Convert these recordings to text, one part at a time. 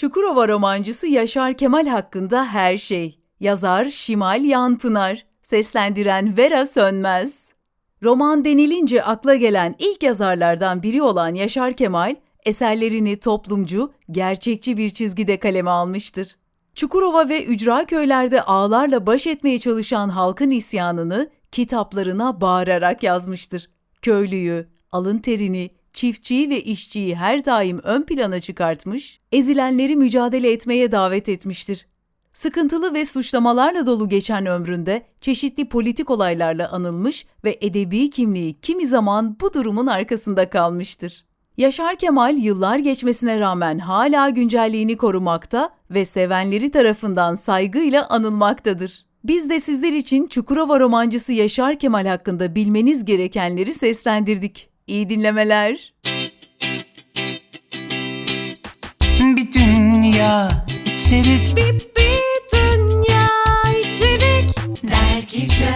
Çukurova romancısı Yaşar Kemal hakkında her şey. Yazar Şimal Yanpınar. Seslendiren Vera Sönmez. Roman denilince akla gelen ilk yazarlardan biri olan Yaşar Kemal, eserlerini toplumcu, gerçekçi bir çizgide kaleme almıştır. Çukurova ve ücra köylerde ağlarla baş etmeye çalışan halkın isyanını kitaplarına bağırarak yazmıştır. Köylüyü, alın terini, çiftçiyi ve işçiyi her daim ön plana çıkartmış, ezilenleri mücadele etmeye davet etmiştir. Sıkıntılı ve suçlamalarla dolu geçen ömründe çeşitli politik olaylarla anılmış ve edebi kimliği kimi zaman bu durumun arkasında kalmıştır. Yaşar Kemal yıllar geçmesine rağmen hala güncelliğini korumakta ve sevenleri tarafından saygıyla anılmaktadır. Biz de sizler için Çukurova romancısı Yaşar Kemal hakkında bilmeniz gerekenleri seslendirdik. İyi dinlemeler. Bir dünya içerik Bir, bir dünya içerik dergice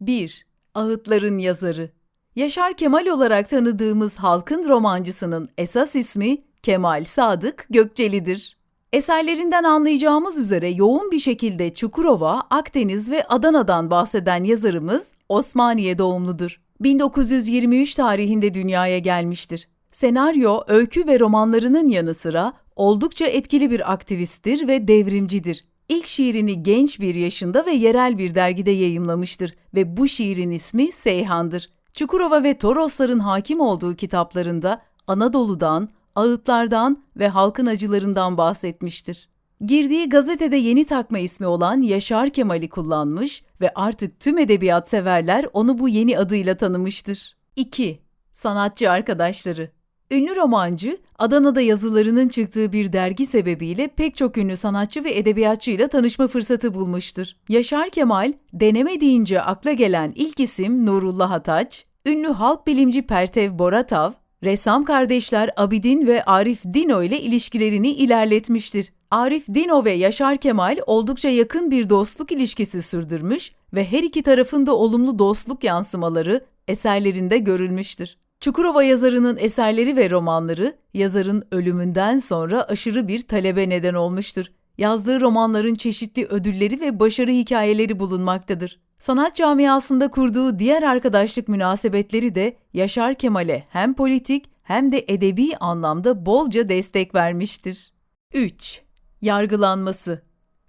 1. Ağıtların yazarı Yaşar Kemal olarak tanıdığımız halkın romancısının esas ismi Kemal Sadık Gökçeli'dir. Eserlerinden anlayacağımız üzere yoğun bir şekilde Çukurova, Akdeniz ve Adana'dan bahseden yazarımız Osmaniye doğumludur. 1923 tarihinde dünyaya gelmiştir. Senaryo, öykü ve romanlarının yanı sıra oldukça etkili bir aktivisttir ve devrimcidir. İlk şiirini genç bir yaşında ve yerel bir dergide yayımlamıştır ve bu şiirin ismi Seyhan'dır. Çukurova ve Torosların hakim olduğu kitaplarında Anadolu'dan, ağıtlardan ve halkın acılarından bahsetmiştir. Girdiği gazetede yeni takma ismi olan Yaşar Kemal'i kullanmış ve artık tüm edebiyat severler onu bu yeni adıyla tanımıştır. 2. Sanatçı arkadaşları Ünlü romancı, Adana'da yazılarının çıktığı bir dergi sebebiyle pek çok ünlü sanatçı ve edebiyatçıyla tanışma fırsatı bulmuştur. Yaşar Kemal, deneme deyince akla gelen ilk isim Nurullah Ataç, ünlü halk bilimci Pertev Boratav, ressam kardeşler Abidin ve Arif Dino ile ilişkilerini ilerletmiştir. Arif Dino ve Yaşar Kemal oldukça yakın bir dostluk ilişkisi sürdürmüş ve her iki tarafın da olumlu dostluk yansımaları eserlerinde görülmüştür. Çukurova yazarının eserleri ve romanları yazarın ölümünden sonra aşırı bir talebe neden olmuştur. Yazdığı romanların çeşitli ödülleri ve başarı hikayeleri bulunmaktadır. Sanat camiasında kurduğu diğer arkadaşlık münasebetleri de Yaşar Kemal'e hem politik hem de edebi anlamda bolca destek vermiştir. 3. Yargılanması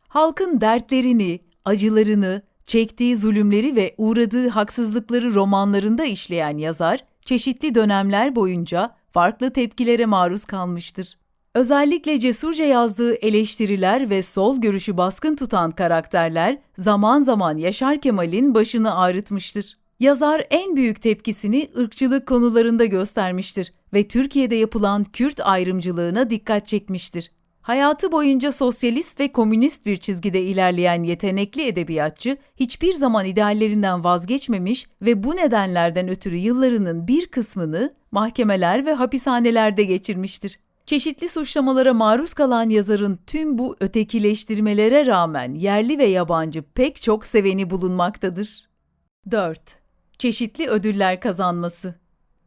Halkın dertlerini, acılarını, çektiği zulümleri ve uğradığı haksızlıkları romanlarında işleyen yazar, çeşitli dönemler boyunca farklı tepkilere maruz kalmıştır. Özellikle cesurca yazdığı eleştiriler ve sol görüşü baskın tutan karakterler zaman zaman Yaşar Kemal'in başını ağrıtmıştır. Yazar en büyük tepkisini ırkçılık konularında göstermiştir ve Türkiye'de yapılan Kürt ayrımcılığına dikkat çekmiştir. Hayatı boyunca sosyalist ve komünist bir çizgide ilerleyen yetenekli edebiyatçı hiçbir zaman ideallerinden vazgeçmemiş ve bu nedenlerden ötürü yıllarının bir kısmını mahkemeler ve hapishanelerde geçirmiştir. Çeşitli suçlamalara maruz kalan yazarın tüm bu ötekileştirmelere rağmen yerli ve yabancı pek çok seveni bulunmaktadır. 4. Çeşitli ödüller kazanması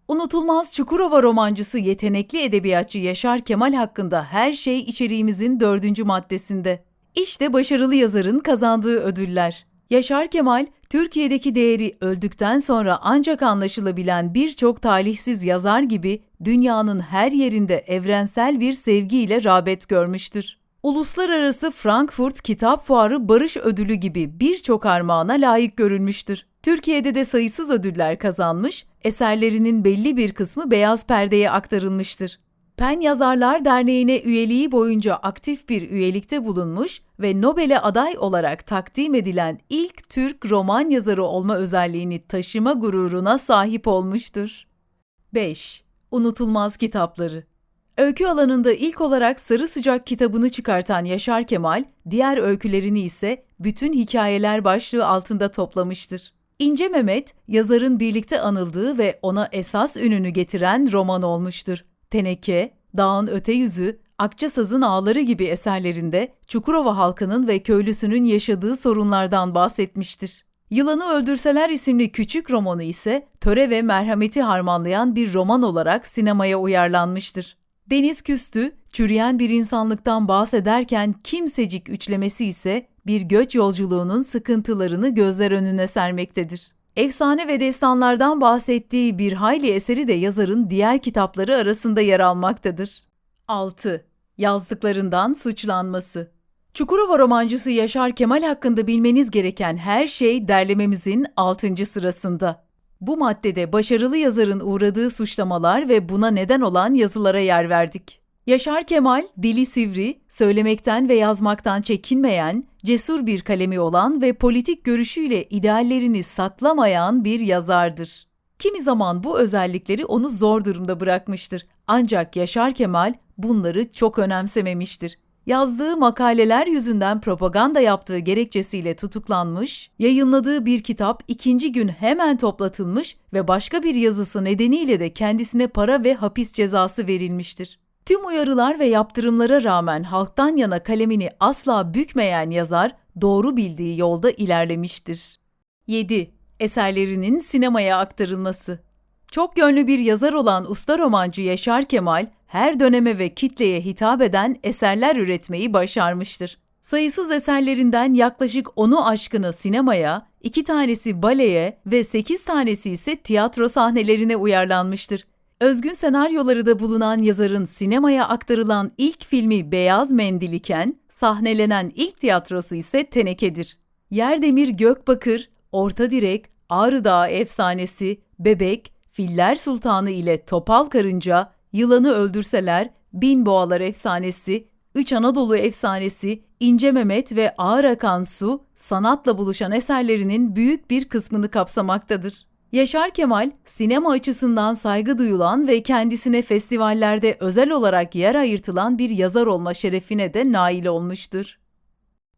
Unutulmaz Çukurova romancısı yetenekli edebiyatçı Yaşar Kemal hakkında her şey içeriğimizin dördüncü maddesinde. İşte başarılı yazarın kazandığı ödüller. Yaşar Kemal, Türkiye'deki değeri öldükten sonra ancak anlaşılabilen birçok talihsiz yazar gibi dünyanın her yerinde evrensel bir sevgiyle rağbet görmüştür. Uluslararası Frankfurt Kitap Fuarı Barış Ödülü gibi birçok armağana layık görülmüştür. Türkiye'de de sayısız ödüller kazanmış, eserlerinin belli bir kısmı beyaz perdeye aktarılmıştır. Pen Yazarlar Derneği'ne üyeliği boyunca aktif bir üyelikte bulunmuş ve Nobel'e aday olarak takdim edilen ilk Türk roman yazarı olma özelliğini taşıma gururuna sahip olmuştur. 5. Unutulmaz kitapları Öykü alanında ilk olarak Sarı Sıcak kitabını çıkartan Yaşar Kemal, diğer öykülerini ise bütün hikayeler başlığı altında toplamıştır. İnce Mehmet, yazarın birlikte anıldığı ve ona esas ününü getiren roman olmuştur. Teneke, Dağın Öte Yüzü, Akçasaz'ın Ağları gibi eserlerinde Çukurova halkının ve köylüsünün yaşadığı sorunlardan bahsetmiştir. Yılanı Öldürseler isimli küçük romanı ise töre ve merhameti harmanlayan bir roman olarak sinemaya uyarlanmıştır. Deniz Küstü, çürüyen bir insanlıktan bahsederken kimsecik üçlemesi ise bir göç yolculuğunun sıkıntılarını gözler önüne sermektedir. Efsane ve destanlardan bahsettiği bir hayli eseri de yazarın diğer kitapları arasında yer almaktadır. 6. Yazdıklarından suçlanması Çukurova romancısı Yaşar Kemal hakkında bilmeniz gereken her şey derlememizin 6. sırasında. Bu maddede başarılı yazarın uğradığı suçlamalar ve buna neden olan yazılara yer verdik. Yaşar Kemal, dili sivri, söylemekten ve yazmaktan çekinmeyen, cesur bir kalemi olan ve politik görüşüyle ideallerini saklamayan bir yazardır. Kimi zaman bu özellikleri onu zor durumda bırakmıştır. Ancak Yaşar Kemal bunları çok önemsememiştir. Yazdığı makaleler yüzünden propaganda yaptığı gerekçesiyle tutuklanmış, yayınladığı bir kitap ikinci gün hemen toplatılmış ve başka bir yazısı nedeniyle de kendisine para ve hapis cezası verilmiştir. Tüm uyarılar ve yaptırımlara rağmen halktan yana kalemini asla bükmeyen yazar, doğru bildiği yolda ilerlemiştir. 7. Eserlerinin sinemaya aktarılması çok yönlü bir yazar olan usta romancı Yaşar Kemal, her döneme ve kitleye hitap eden eserler üretmeyi başarmıştır. Sayısız eserlerinden yaklaşık 10'u aşkını sinemaya, 2 tanesi baleye ve 8 tanesi ise tiyatro sahnelerine uyarlanmıştır. Özgün senaryoları da bulunan yazarın sinemaya aktarılan ilk filmi Beyaz Mendil iken, sahnelenen ilk tiyatrosu ise Teneke'dir. Yerdemir Gökbakır, Orta Direk, Ağrı Dağı Efsanesi, Bebek, Filler Sultanı ile Topal Karınca, Yılanı Öldürseler, Bin Boğalar Efsanesi, Üç Anadolu Efsanesi, İnce Mehmet ve Ağır Akan Su, sanatla buluşan eserlerinin büyük bir kısmını kapsamaktadır. Yaşar Kemal, sinema açısından saygı duyulan ve kendisine festivallerde özel olarak yer ayırtılan bir yazar olma şerefine de nail olmuştur.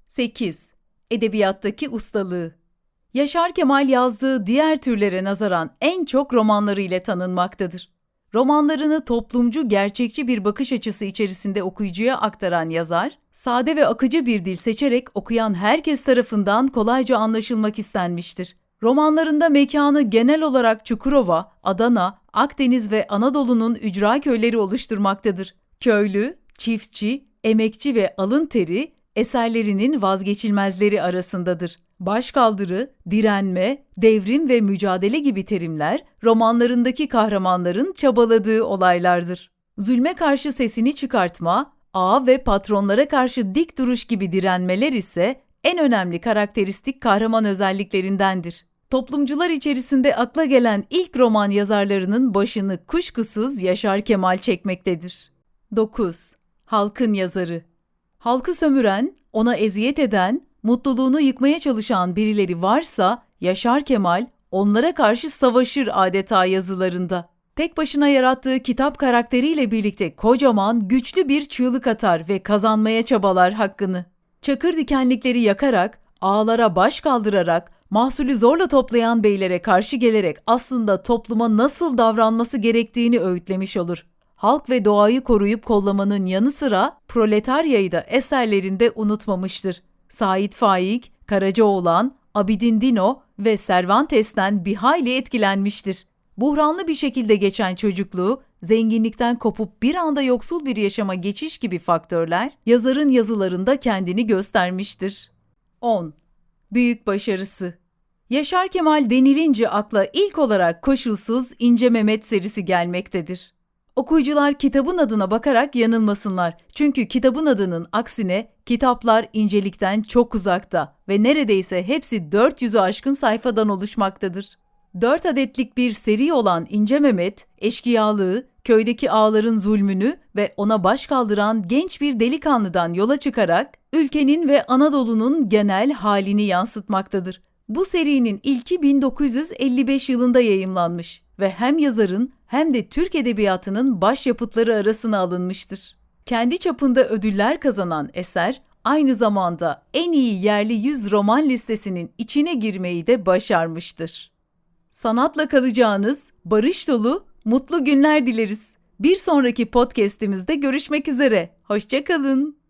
8. Edebiyattaki ustalığı Yaşar Kemal yazdığı diğer türlere nazaran en çok romanları ile tanınmaktadır. Romanlarını toplumcu, gerçekçi bir bakış açısı içerisinde okuyucuya aktaran yazar, sade ve akıcı bir dil seçerek okuyan herkes tarafından kolayca anlaşılmak istenmiştir. Romanlarında mekanı genel olarak Çukurova, Adana, Akdeniz ve Anadolu'nun ücra köyleri oluşturmaktadır. Köylü, çiftçi, emekçi ve alın teri eserlerinin vazgeçilmezleri arasındadır. Başkaldırı, direnme, devrim ve mücadele gibi terimler romanlarındaki kahramanların çabaladığı olaylardır. Zulme karşı sesini çıkartma, ağa ve patronlara karşı dik duruş gibi direnmeler ise en önemli karakteristik kahraman özelliklerindendir. Toplumcular içerisinde akla gelen ilk roman yazarlarının başını kuşkusuz Yaşar Kemal çekmektedir. 9. Halkın yazarı Halkı sömüren, ona eziyet eden, mutluluğunu yıkmaya çalışan birileri varsa Yaşar Kemal onlara karşı savaşır adeta yazılarında. Tek başına yarattığı kitap karakteriyle birlikte kocaman, güçlü bir çığlık atar ve kazanmaya çabalar hakkını. Çakır dikenlikleri yakarak, ağlara baş kaldırarak, mahsulü zorla toplayan beylere karşı gelerek aslında topluma nasıl davranması gerektiğini öğütlemiş olur. Halk ve doğayı koruyup kollamanın yanı sıra proletaryayı da eserlerinde unutmamıştır. Sait Faik, Karacaoğlan, Abidin Dino ve Cervantes'ten bir hayli etkilenmiştir. Buhranlı bir şekilde geçen çocukluğu, zenginlikten kopup bir anda yoksul bir yaşama geçiş gibi faktörler yazarın yazılarında kendini göstermiştir. 10. Büyük başarısı Yaşar Kemal denilince akla ilk olarak koşulsuz İnce Mehmet serisi gelmektedir. Okuyucular kitabın adına bakarak yanılmasınlar. Çünkü kitabın adının aksine kitaplar incelikten çok uzakta ve neredeyse hepsi 400'ü aşkın sayfadan oluşmaktadır. 4 adetlik bir seri olan İnce Mehmet, eşkıyalığı, köydeki ağaların zulmünü ve ona baş kaldıran genç bir delikanlıdan yola çıkarak ülkenin ve Anadolu'nun genel halini yansıtmaktadır. Bu serinin ilki 1955 yılında yayımlanmış ve hem yazarın hem de Türk edebiyatının başyapıtları arasına alınmıştır. Kendi çapında ödüller kazanan eser aynı zamanda en iyi yerli 100 roman listesinin içine girmeyi de başarmıştır. Sanatla kalacağınız barış dolu, mutlu günler dileriz. Bir sonraki podcast'imizde görüşmek üzere. Hoşçakalın.